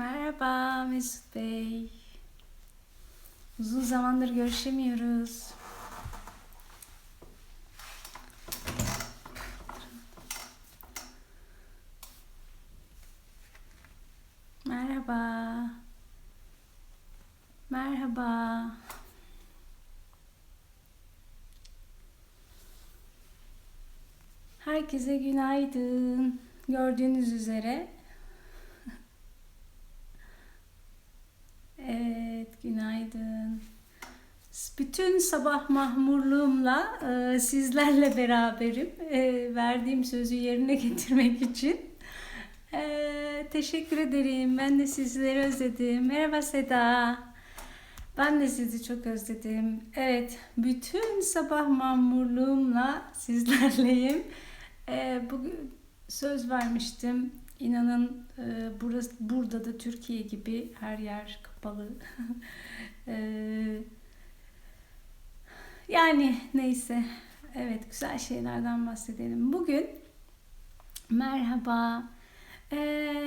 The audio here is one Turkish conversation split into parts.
Merhaba Mesut Bey. Uzun zamandır görüşemiyoruz. Merhaba. Merhaba. Herkese günaydın. Gördüğünüz üzere Evet, günaydın. Bütün sabah mahmurluğumla e, sizlerle beraberim. E, verdiğim sözü yerine getirmek için. E, teşekkür ederim. Ben de sizleri özledim. Merhaba Seda. Ben de sizi çok özledim. Evet, bütün sabah mahmurluğumla sizlerleyim. E, bugün söz vermiştim. İnanın e, burası, burada da Türkiye gibi her yer kapalı. e, yani neyse. Evet güzel şeylerden bahsedelim. Bugün merhaba. E,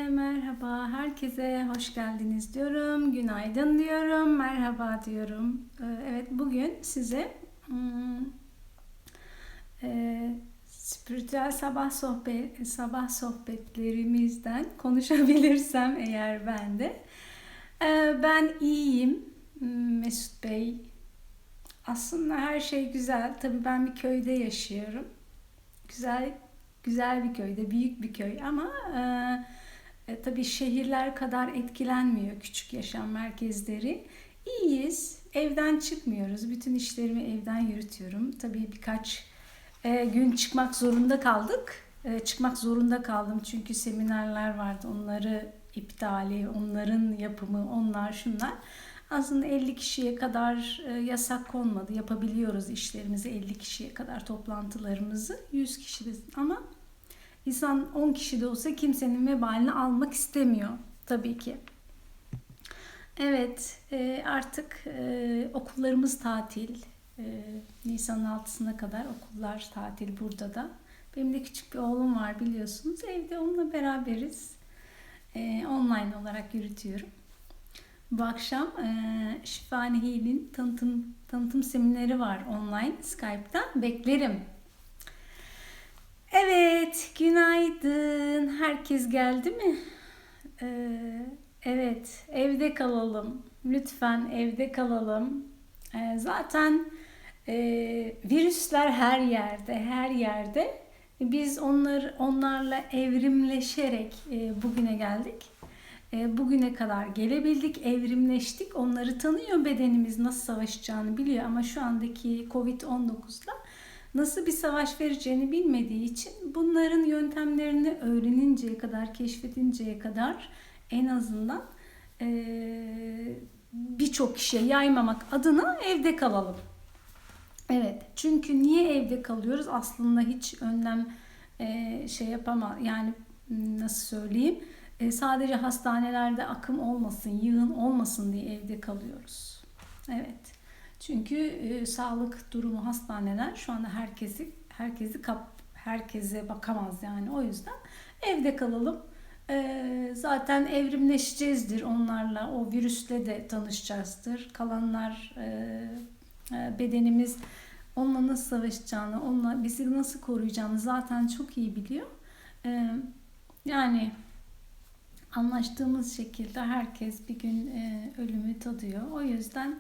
merhaba herkese hoş geldiniz diyorum. Günaydın diyorum. Merhaba diyorum. E, evet bugün size hmm, e, spiritüel sabah sohbet sabah sohbetlerimizden konuşabilirsem eğer ben de ee, ben iyiyim Mesut Bey. Aslında her şey güzel. Tabii ben bir köyde yaşıyorum. Güzel güzel bir köyde, büyük bir köy ama e, e, tabii şehirler kadar etkilenmiyor küçük yaşam merkezleri. İyiyiz. Evden çıkmıyoruz. Bütün işlerimi evden yürütüyorum. Tabii birkaç e, gün çıkmak zorunda kaldık. E, çıkmak zorunda kaldım çünkü seminerler vardı. Onları iptali, onların yapımı, onlar şunlar. Aslında 50 kişiye kadar e, yasak konmadı. Yapabiliyoruz işlerimizi 50 kişiye kadar toplantılarımızı. 100 kişi de ama insan 10 kişi de olsa kimsenin vebalini almak istemiyor tabii ki. Evet e, artık e, okullarımız tatil. Nisan'ın 6'sına kadar okullar tatil burada da. Benim de küçük bir oğlum var biliyorsunuz. Evde onunla beraberiz e, online olarak yürütüyorum. Bu akşam e, Şifanehi'nin tanıtım, tanıtım semineri var online Skype'tan. Beklerim. Evet, günaydın. Herkes geldi mi? Ee, evet, evde kalalım. Lütfen evde kalalım. Ee, zaten e, virüsler her yerde, her yerde. Biz onlar onlarla evrimleşerek e, bugüne geldik. E, bugüne kadar gelebildik, evrimleştik. Onları tanıyor bedenimiz nasıl savaşacağını biliyor ama şu andaki Covid-19'la nasıl bir savaş vereceğini bilmediği için bunların yöntemlerini öğreninceye kadar, keşfedinceye kadar en azından e, birçok kişiye yaymamak adına evde kalalım. Evet. Çünkü niye evde kalıyoruz? Aslında hiç önlem e, şey yapama yani nasıl söyleyeyim? E, sadece hastanelerde akım olmasın, yığın olmasın diye evde kalıyoruz. Evet. Çünkü e, sağlık durumu hastaneler şu anda herkesi herkesi kap herkese bakamaz yani. O yüzden evde kalalım. E, zaten evrimleşeceğizdir onlarla. O virüsle de tanışacağızdır. Kalanlar e bedenimiz onunla nasıl savaşacağını, onunla bizi nasıl koruyacağını zaten çok iyi biliyor. Ee, yani anlaştığımız şekilde herkes bir gün e, ölümü tadıyor. O yüzden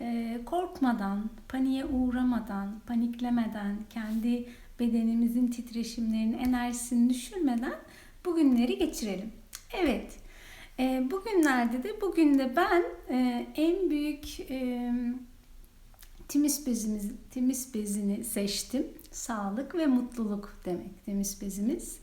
e, korkmadan, paniğe uğramadan, paniklemeden, kendi bedenimizin titreşimlerinin enerjisini düşürmeden bugünleri geçirelim. Evet, e, bugünlerde de bugün de ben en büyük Timis bezimiz, timis bezini seçtim. Sağlık ve mutluluk demek timis bezimiz.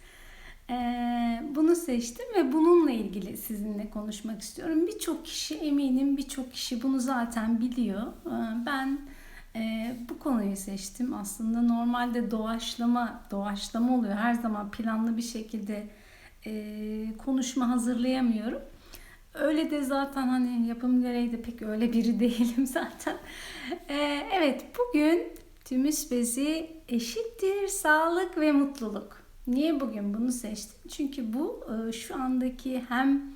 Ee, bunu seçtim ve bununla ilgili sizinle konuşmak istiyorum. Birçok kişi eminim birçok kişi bunu zaten biliyor. Ee, ben e, bu konuyu seçtim. Aslında normalde doğaçlama doğaçlama oluyor. Her zaman planlı bir şekilde e, konuşma hazırlayamıyorum. Öyle de zaten hani yapım gereği de pek öyle biri değilim zaten. Ee, evet bugün tümüs bezi eşittir sağlık ve mutluluk. Niye bugün bunu seçtim? Çünkü bu e, şu andaki hem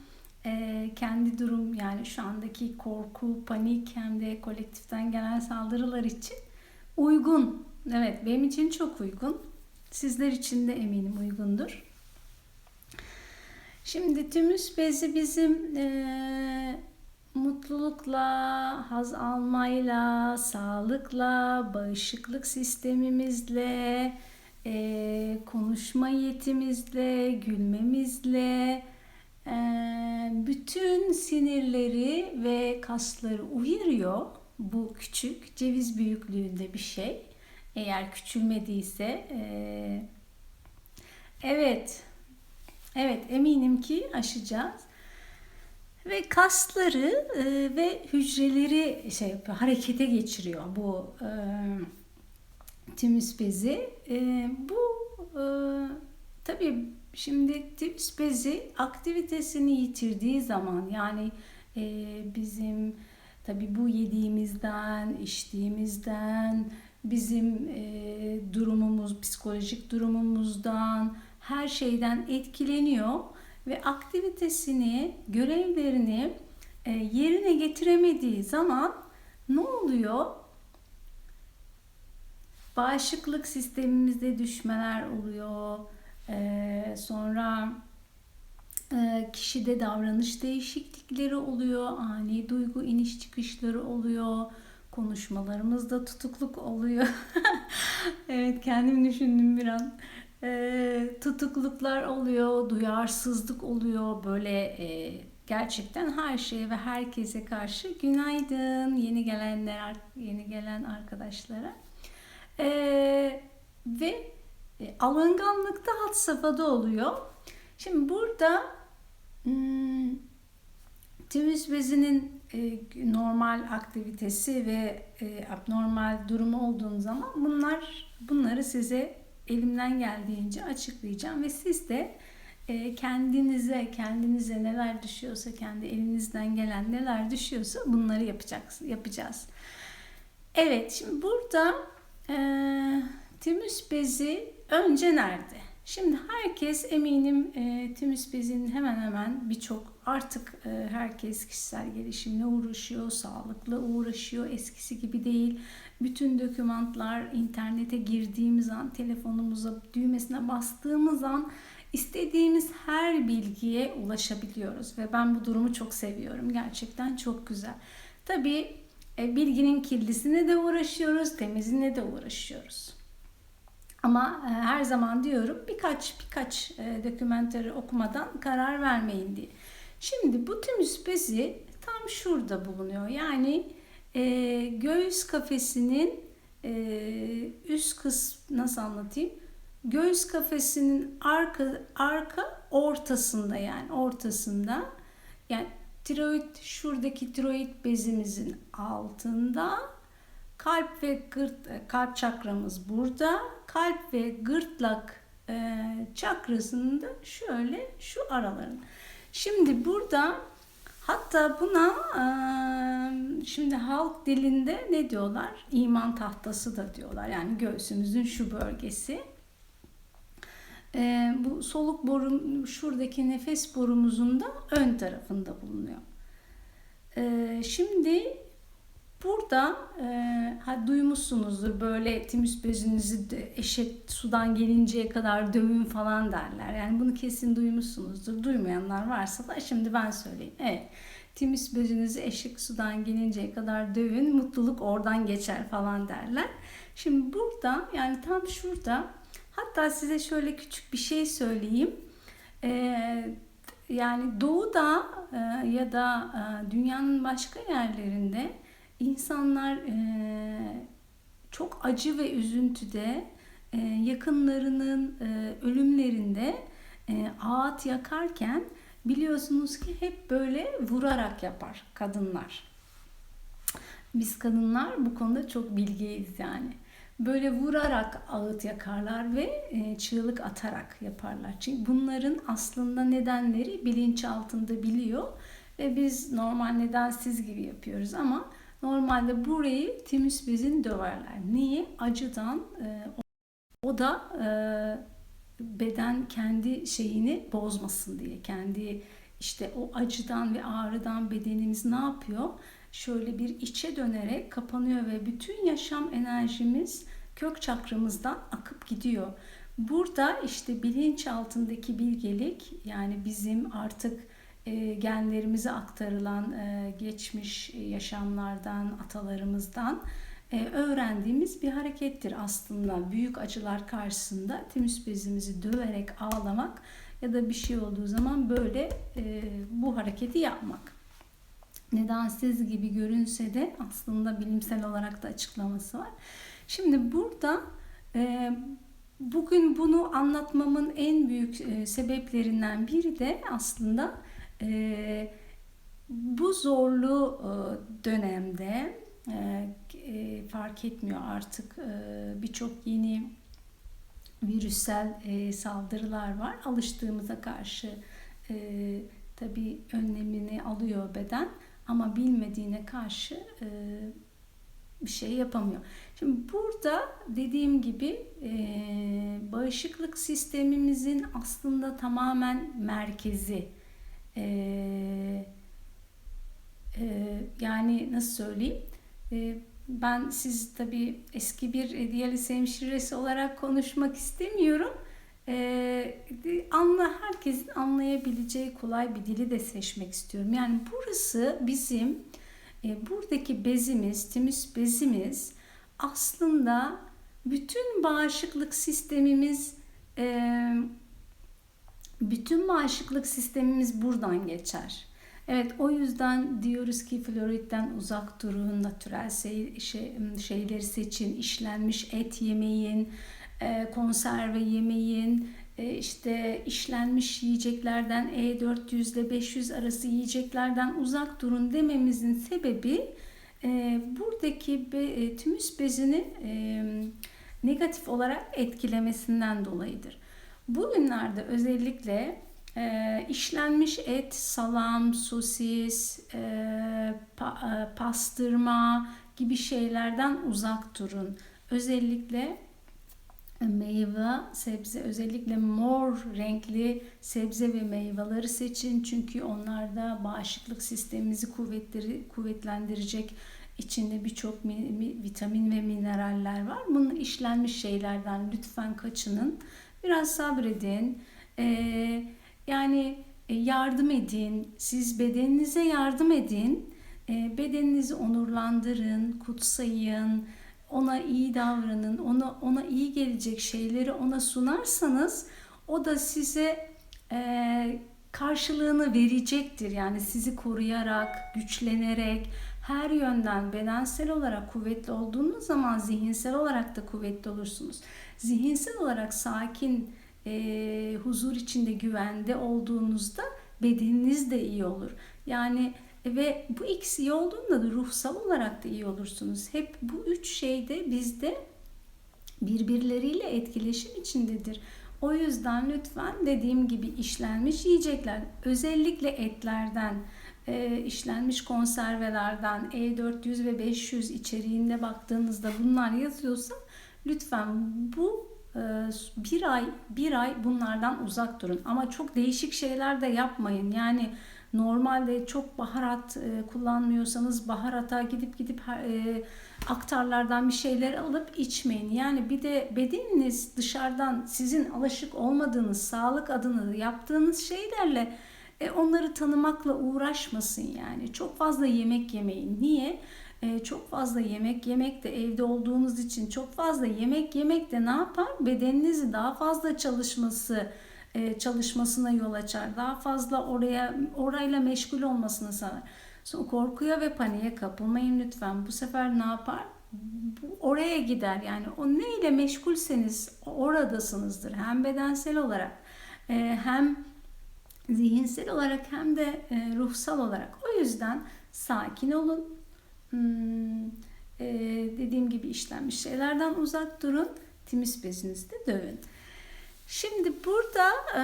e, kendi durum yani şu andaki korku, panik hem de kolektiften gelen saldırılar için uygun. Evet benim için çok uygun. Sizler için de eminim uygundur. Şimdi tümüs bezi bizim e, mutlulukla, haz almayla, sağlıkla, bağışıklık sistemimizle, e, konuşma yetimizle, gülmemizle, e, bütün sinirleri ve kasları uyarıyor. Bu küçük, ceviz büyüklüğünde bir şey. Eğer küçülmediyse. E, evet, evet eminim ki aşacağız ve kasları e, ve hücreleri şey yapıyor, harekete geçiriyor bu e, tümüs bezi. E, bu e, tabii şimdi tümüs bezi aktivitesini yitirdiği zaman yani e, bizim tabii bu yediğimizden, içtiğimizden, bizim e, durumumuz, psikolojik durumumuzdan, her şeyden etkileniyor ve aktivitesini, görevlerini e, yerine getiremediği zaman ne oluyor? Bağışıklık sistemimizde düşmeler oluyor. E, sonra e, kişide davranış değişiklikleri oluyor. Ani duygu iniş çıkışları oluyor. Konuşmalarımızda tutukluk oluyor. evet kendimi düşündüm bir an e, tutukluklar oluyor, duyarsızlık oluyor. Böyle e, gerçekten her şeye ve herkese karşı günaydın yeni gelenler, yeni gelen arkadaşlara. E, ve e, alınganlık da had safhada oluyor. Şimdi burada hmm, tümüs bezinin e, normal aktivitesi ve e, abnormal durumu olduğun zaman bunlar bunları size elimden geldiğince açıklayacağım ve siz de e, kendinize, kendinize neler düşüyorsa, kendi elinizden gelen neler düşüyorsa bunları yapacaksın, yapacağız. Evet, şimdi burada e, tümüs bezi önce nerede? Şimdi herkes eminim e, tümüs bezinin hemen hemen birçok artık e, herkes kişisel gelişimle uğraşıyor, sağlıkla uğraşıyor. Eskisi gibi değil. Bütün dokümantlar internete girdiğimiz an, telefonumuza düğmesine bastığımız an istediğimiz her bilgiye ulaşabiliyoruz ve ben bu durumu çok seviyorum. Gerçekten çok güzel. Tabii e, bilginin kirlisine de uğraşıyoruz, temizine de uğraşıyoruz. Ama e, her zaman diyorum birkaç birkaç e, dokümenteri okumadan karar vermeyin diye. Şimdi bu tümüs bezi tam şurada bulunuyor. Yani e, göğüs kafesinin e, üst kısmı nasıl anlatayım? Göğüs kafesinin arka arka ortasında yani ortasında yani tiroid şuradaki tiroid bezimizin altında kalp ve gırt kalp çakramız burada kalp ve gırtlak e, çakrasında şöyle şu araların. Şimdi burada Hatta buna şimdi halk dilinde ne diyorlar? İman tahtası da diyorlar. Yani göğsümüzün şu bölgesi. Bu soluk borum, şuradaki nefes borumuzun da ön tarafında bulunuyor. Şimdi burada ha, duymuşsunuzdur böyle timüs bezinizi de eşek sudan gelinceye kadar dövün falan derler. Yani bunu kesin duymuşsunuzdur. Duymayanlar varsa da şimdi ben söyleyeyim. Evet. Timüs bezinizi eşek sudan gelinceye kadar dövün. Mutluluk oradan geçer falan derler. Şimdi burada yani tam şurada hatta size şöyle küçük bir şey söyleyeyim. Ee, yani doğuda e, ya da e, dünyanın başka yerlerinde insanlar e, çok acı ve üzüntüde e, yakınlarının e, ölümlerinde e, ağıt yakarken biliyorsunuz ki hep böyle vurarak yapar kadınlar. Biz kadınlar bu konuda çok bilgiyiz yani. Böyle vurarak ağıt yakarlar ve çığlık atarak yaparlar. Çünkü bunların aslında nedenleri bilinç altında biliyor ve biz normal nedensiz gibi yapıyoruz ama normalde burayı timüs bezini döverler. Niye? Acıdan e, o da e, beden kendi şeyini bozmasın diye, kendi işte o acıdan ve ağrıdan bedenimiz ne yapıyor? Şöyle bir içe dönerek kapanıyor ve bütün yaşam enerjimiz kök çakramızdan akıp gidiyor. Burada işte bilinç altındaki bilgelik yani bizim artık e, genlerimize aktarılan e, geçmiş yaşamlardan, atalarımızdan e, öğrendiğimiz bir harekettir aslında. Büyük acılar karşısında tümüs bezimizi döverek ağlamak ya da bir şey olduğu zaman böyle e, bu hareketi yapmak. Nedensiz gibi görünse de aslında bilimsel olarak da açıklaması var. Şimdi burada bugün bunu anlatmamın en büyük sebeplerinden biri de aslında e, bu zorlu e, dönemde e, e, fark etmiyor artık birçok yeni virüsel saldırılar var. Alıştığımıza karşı e, tabii önlemini alıyor beden ama bilmediğine karşı bir şey yapamıyor. Şimdi burada dediğim gibi bağışıklık sistemimizin aslında tamamen merkezi. E, e, yani nasıl söyleyeyim? E, ben siz tabii eski bir diyaliz hemşiresi olarak konuşmak istemiyorum. Ee, anla herkesin anlayabileceği kolay bir dili de seçmek istiyorum. Yani burası bizim e, buradaki bezimiz, timüs bezimiz aslında bütün bağışıklık sistemimiz e, bütün bağışıklık sistemimiz buradan geçer. Evet o yüzden diyoruz ki floritten uzak durun, natürel şey, şey, şeyleri seçin, işlenmiş et yemeyin, e, konserve yemeyin, e, işte işlenmiş yiyeceklerden E400 ile 500 arası yiyeceklerden uzak durun dememizin sebebi e, buradaki be, e, tümüs bezini e, negatif olarak etkilemesinden dolayıdır. Bugünlerde özellikle e, işlenmiş et, salam, sosis, e, pa, e, pastırma gibi şeylerden uzak durun. Özellikle meyve, sebze, özellikle mor renkli sebze ve meyveleri seçin. Çünkü onlarda bağışıklık sistemimizi kuvvetleri, kuvvetlendirecek içinde birçok vitamin ve mineraller var. Bunun işlenmiş şeylerden lütfen kaçının. Biraz sabredin. Ee, yani e, yardım edin, siz bedeninize yardım edin, e, bedeninizi onurlandırın, kutsayın, ona iyi davranın, ona ona iyi gelecek şeyleri ona sunarsanız o da size e, karşılığını verecektir. Yani sizi koruyarak, güçlenerek, her yönden bedensel olarak kuvvetli olduğunuz zaman zihinsel olarak da kuvvetli olursunuz. Zihinsel olarak sakin, e, huzur içinde güvende olduğunuzda bedeniniz de iyi olur. Yani ve bu ikisi iyi olduğunda da ruhsal olarak da iyi olursunuz. Hep bu üç şey de bizde birbirleriyle etkileşim içindedir. O yüzden lütfen dediğim gibi işlenmiş yiyecekler, özellikle etlerden, e, işlenmiş konservelerden, E400 ve 500 içeriğinde baktığınızda bunlar yazıyorsa lütfen bu ee, bir ay bir ay bunlardan uzak durun. Ama çok değişik şeyler de yapmayın. Yani normalde çok baharat e, kullanmıyorsanız baharata gidip gidip e, aktarlardan bir şeyler alıp içmeyin. Yani bir de bedeniniz dışarıdan sizin alışık olmadığınız sağlık adına yaptığınız şeylerle e, onları tanımakla uğraşmasın yani. Çok fazla yemek yemeyin. Niye? E, çok fazla yemek yemek de evde olduğunuz için çok fazla yemek yemek de ne yapar? Bedeninizi daha fazla çalışması e, çalışmasına yol açar. Daha fazla oraya orayla meşgul olmasını sağlar. Sonra korkuya ve paniğe kapılmayın lütfen. Bu sefer ne yapar? Oraya gider. Yani o neyle meşgulseniz oradasınızdır. Hem bedensel olarak e, hem zihinsel olarak hem de e, ruhsal olarak. O yüzden sakin olun hmm, e, dediğim gibi işlenmiş şeylerden uzak durun. Timis bezinizi de dövün. Şimdi burada e,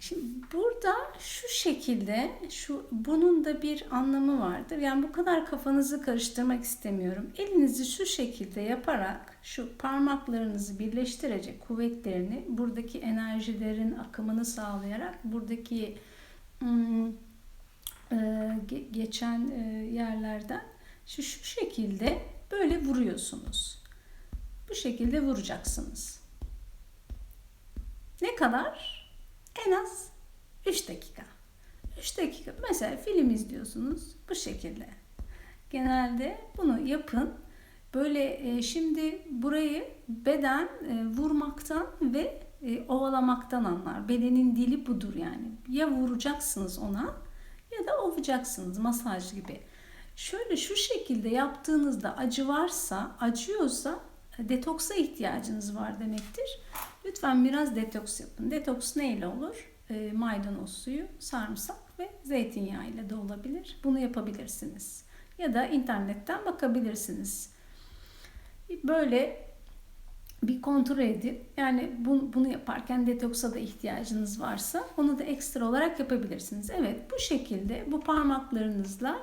Şimdi burada şu şekilde şu bunun da bir anlamı vardır. Yani bu kadar kafanızı karıştırmak istemiyorum. Elinizi şu şekilde yaparak şu parmaklarınızı birleştirecek kuvvetlerini buradaki enerjilerin akımını sağlayarak buradaki ım, ge- geçen e, yerlerden şu şu şekilde böyle vuruyorsunuz. Bu şekilde vuracaksınız. Ne kadar? En az 3 dakika. 3 dakika. Mesela film izliyorsunuz bu şekilde. Genelde bunu yapın. Böyle e, şimdi burayı beden e, vurmaktan ve e, ovalamaktan anlar. Bedenin dili budur yani. Ya vuracaksınız ona ya da ovacaksınız masaj gibi. Şöyle şu şekilde yaptığınızda acı varsa, acıyorsa e, detoksa ihtiyacınız var demektir. Lütfen biraz detoks yapın. Detoks neyle olur? E, maydanoz suyu, sarımsak ve zeytinyağı ile de olabilir. Bunu yapabilirsiniz. Ya da internetten bakabilirsiniz. Böyle bir kontrol edip yani bu- bunu yaparken detoksa da ihtiyacınız varsa onu da ekstra olarak yapabilirsiniz. Evet bu şekilde bu parmaklarınızla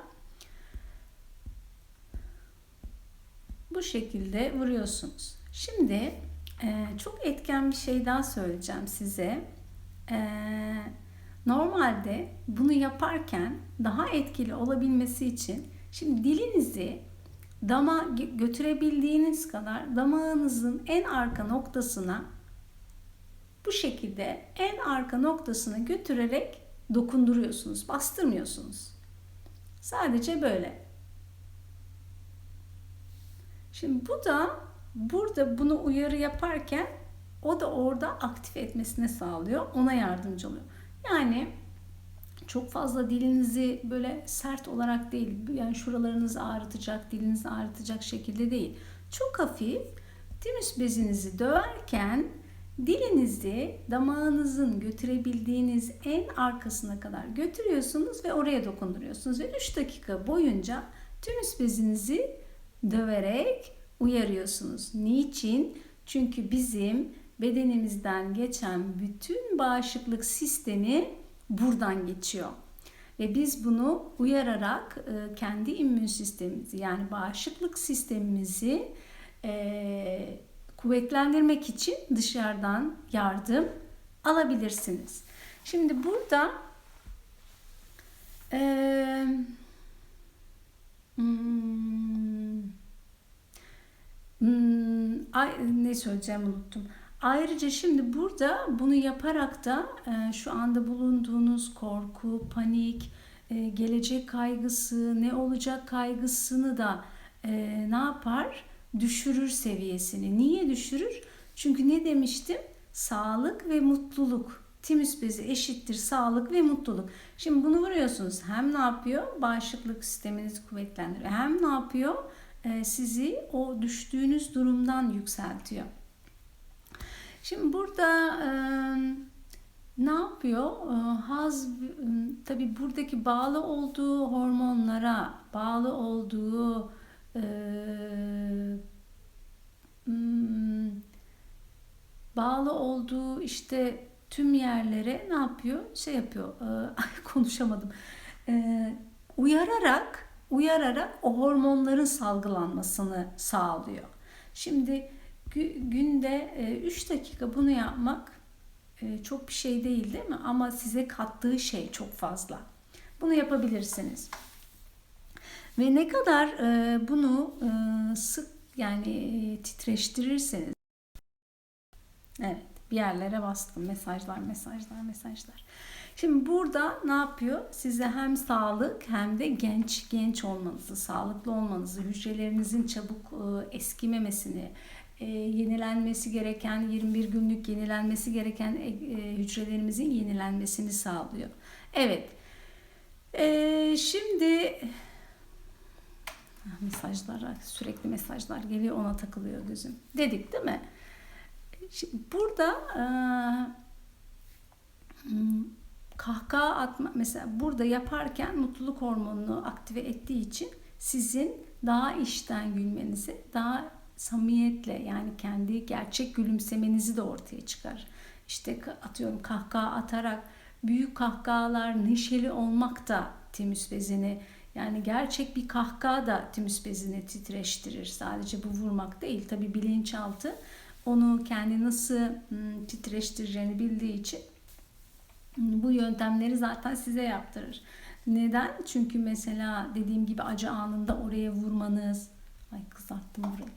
bu şekilde vuruyorsunuz. Şimdi e, çok etken bir şey daha söyleyeceğim size. E, normalde bunu yaparken daha etkili olabilmesi için şimdi dilinizi dama gö- götürebildiğiniz kadar damağınızın en arka noktasına bu şekilde en arka noktasına götürerek dokunduruyorsunuz. Bastırmıyorsunuz. Sadece böyle. Şimdi bu da burada bunu uyarı yaparken o da orada aktif etmesine sağlıyor. Ona yardımcı oluyor. Yani çok fazla dilinizi böyle sert olarak değil, yani şuralarınızı ağrıtacak, dilinizi ağrıtacak şekilde değil. Çok hafif tümüs bezinizi döverken dilinizi damağınızın götürebildiğiniz en arkasına kadar götürüyorsunuz ve oraya dokunduruyorsunuz. Ve 3 dakika boyunca tümüs bezinizi döverek uyarıyorsunuz. Niçin? Çünkü bizim bedenimizden geçen bütün bağışıklık sistemi buradan geçiyor. Ve biz bunu uyararak e, kendi immün sistemimizi yani bağışıklık sistemimizi e, kuvvetlendirmek için dışarıdan yardım alabilirsiniz. Şimdi burada e, hmm, hmm, ay, ne söyleyeceğim unuttum. Ayrıca şimdi burada bunu yaparak da e, şu anda bulunduğunuz korku, panik, e, gelecek kaygısı, ne olacak kaygısını da e, ne yapar? Düşürür seviyesini. Niye düşürür? Çünkü ne demiştim? Sağlık ve mutluluk. Timüs bezi eşittir sağlık ve mutluluk. Şimdi bunu vuruyorsunuz. Hem ne yapıyor? Bağışıklık sisteminizi kuvvetlendiriyor. Hem ne yapıyor? Sizi o düştüğünüz durumdan yükseltiyor. Şimdi burada e, ne yapıyor? E, haz e, tabi buradaki bağlı olduğu hormonlara, bağlı olduğu e, bağlı olduğu işte tüm yerlere ne yapıyor? Şey yapıyor. E, konuşamadım. E, uyararak uyararak o hormonların salgılanmasını sağlıyor. Şimdi günde 3 dakika bunu yapmak e, çok bir şey değil değil mi? Ama size kattığı şey çok fazla. Bunu yapabilirsiniz. Ve ne kadar e, bunu e, sık yani titreştirirseniz Evet bir yerlere bastım. Mesajlar, mesajlar, mesajlar. Şimdi burada ne yapıyor? Size hem sağlık hem de genç genç olmanızı, sağlıklı olmanızı, hücrelerinizin çabuk eskimemesini, e, yenilenmesi gereken 21 günlük yenilenmesi gereken e, e, hücrelerimizin yenilenmesini sağlıyor. Evet. E, şimdi mesajlar sürekli mesajlar geliyor ona takılıyor gözüm. Dedik değil mi? Şimdi burada e, kahkaha atma mesela burada yaparken mutluluk hormonunu aktive ettiği için sizin daha işten gülmenizi, daha samimiyetle yani kendi gerçek gülümsemenizi de ortaya çıkar. İşte atıyorum kahkaha atarak büyük kahkahalar, neşeli olmak da timüs bezini yani gerçek bir kahkaha da timüs bezini titreştirir. Sadece bu vurmak değil. Tabi bilinçaltı onu kendi nasıl titreştireceğini bildiği için bu yöntemleri zaten size yaptırır. Neden? Çünkü mesela dediğim gibi acı anında oraya vurmanız, ay kızarttım burayı.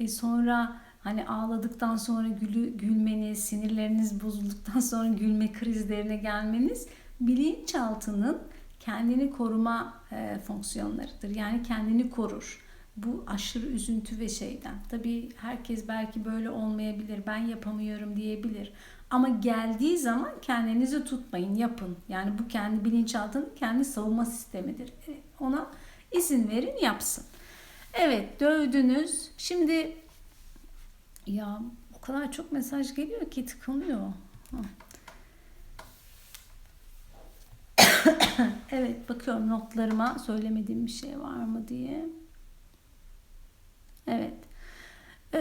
E sonra hani ağladıktan sonra gülü, gülmeniz, sinirleriniz bozulduktan sonra gülme krizlerine gelmeniz bilinçaltının kendini koruma e, fonksiyonlarıdır. Yani kendini korur. Bu aşırı üzüntü ve şeyden. Tabii herkes belki böyle olmayabilir, ben yapamıyorum diyebilir. Ama geldiği zaman kendinizi tutmayın, yapın. Yani bu kendi bilinçaltının kendi savunma sistemidir. E, ona izin verin, yapsın. Evet, dövdünüz. Şimdi ya o kadar çok mesaj geliyor ki tıkanıyor. evet, bakıyorum notlarıma söylemediğim bir şey var mı diye. Evet. Ee,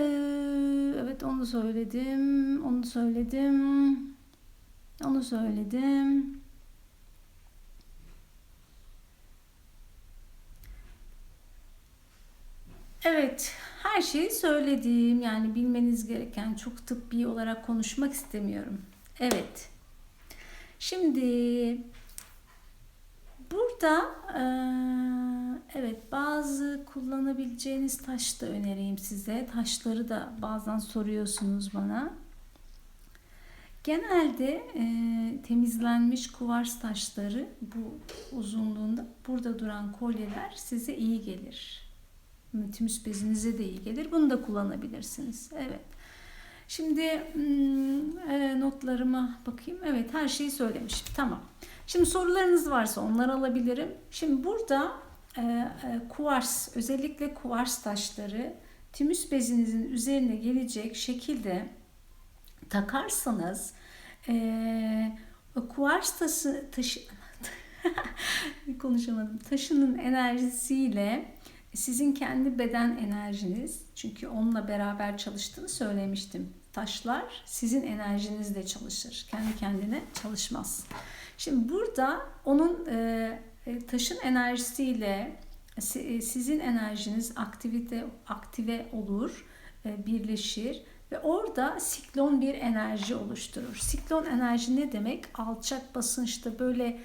evet onu söyledim. Onu söyledim. Onu söyledim. Evet, her şeyi söyledim. Yani bilmeniz gereken çok tıbbi olarak konuşmak istemiyorum. Evet. Şimdi burada evet bazı kullanabileceğiniz taş da önereyim size. Taşları da bazen soruyorsunuz bana. Genelde e, temizlenmiş kuvars taşları bu uzunluğunda burada duran kolyeler size iyi gelir. Tümüs bezinize de iyi gelir. Bunu da kullanabilirsiniz. Evet. Şimdi hmm, e, notlarıma bakayım. Evet her şeyi söylemişim. Tamam. Şimdi sorularınız varsa onları alabilirim. Şimdi burada e, e, kuvars özellikle kuvars taşları tümüs bezinizin üzerine gelecek şekilde takarsanız e, kuvars taşı, taşı konuşamadım taşının enerjisiyle sizin kendi beden enerjiniz çünkü onunla beraber çalıştığını söylemiştim. Taşlar sizin enerjinizle çalışır. Kendi kendine çalışmaz. Şimdi burada onun e, e taşın enerjisiyle e, sizin enerjiniz aktivite aktive olur, birleşir ve orada siklon bir enerji oluşturur. Siklon enerji ne demek? Alçak basınçta böyle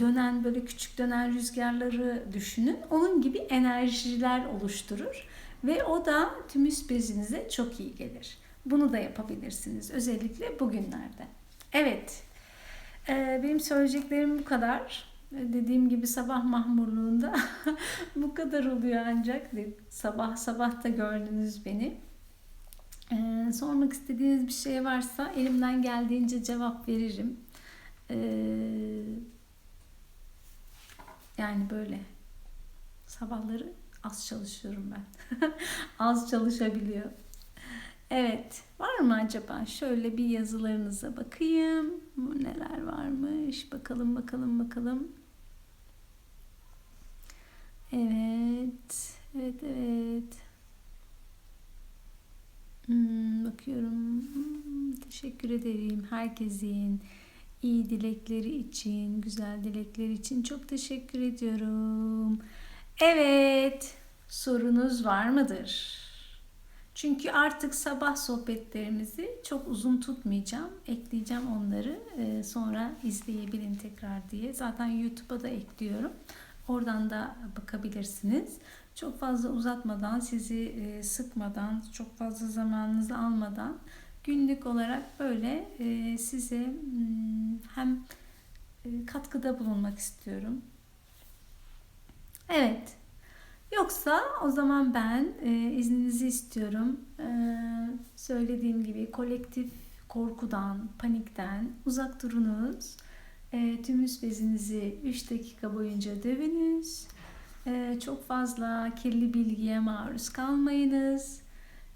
dönen böyle küçük dönen rüzgarları düşünün. Onun gibi enerjiler oluşturur ve o da tümüs bezinize çok iyi gelir. Bunu da yapabilirsiniz özellikle bugünlerde. Evet, e, benim söyleyeceklerim bu kadar. E, dediğim gibi sabah mahmurluğunda bu kadar oluyor ancak sabah sabah da gördünüz beni. Ee, sormak istediğiniz bir şey varsa elimden geldiğince cevap veririm. Ee, yani böyle sabahları az çalışıyorum ben. az çalışabiliyor. Evet. Var mı acaba? Şöyle bir yazılarınıza bakayım. Neler varmış? Bakalım bakalım bakalım. Evet. Evet evet. Hmm, bakıyorum. Hmm, teşekkür ederim herkesin iyi dilekleri için, güzel dilekleri için çok teşekkür ediyorum. Evet, sorunuz var mıdır? Çünkü artık sabah sohbetlerimizi çok uzun tutmayacağım. Ekleyeceğim onları. Ee, sonra izleyebilin tekrar diye. Zaten YouTube'a da ekliyorum. Oradan da bakabilirsiniz. Çok fazla uzatmadan, sizi e, sıkmadan, çok fazla zamanınızı almadan günlük olarak böyle e, size hmm, hem e, katkıda bulunmak istiyorum. Evet. Yoksa o zaman ben izninizi istiyorum. Söylediğim gibi kolektif korkudan, panikten uzak durunuz. Tümüs bezinizi 3 dakika boyunca dövünüz. Çok fazla kirli bilgiye maruz kalmayınız.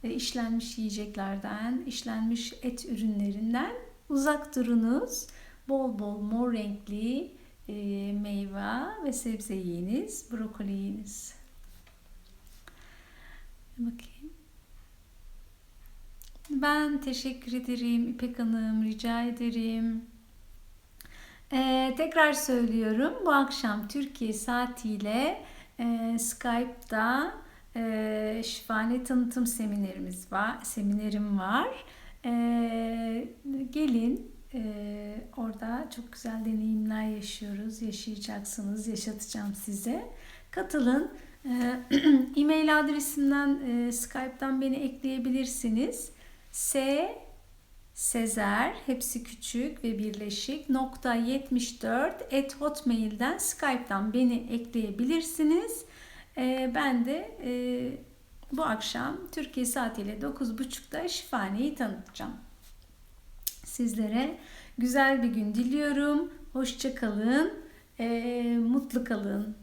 Ee, işlenmiş yiyeceklerden, işlenmiş et ürünlerinden uzak durunuz. Bol bol mor renkli e, meyve ve sebze yiyiniz, brokoli yiyiniz. Bakayım. Ben teşekkür ederim İpek Hanım, rica ederim. Ee, tekrar söylüyorum. Bu akşam Türkiye saatiyle e, Skype'da e, şifane tanıtım seminerimiz var. Seminerim var. E, gelin e, orada çok güzel deneyimler yaşıyoruz. Yaşayacaksınız. Yaşatacağım size. Katılın. E-mail adresimden e, Skype'dan beni ekleyebilirsiniz. S Sezer hepsi küçük ve birleşik nokta 74 at hotmail'den Skype'dan beni ekleyebilirsiniz. Ee, ben de e, bu akşam Türkiye saatiyle 9.30'da şifaneyi tanıtacağım. Sizlere güzel bir gün diliyorum. Hoşça kalın, e, mutlu kalın.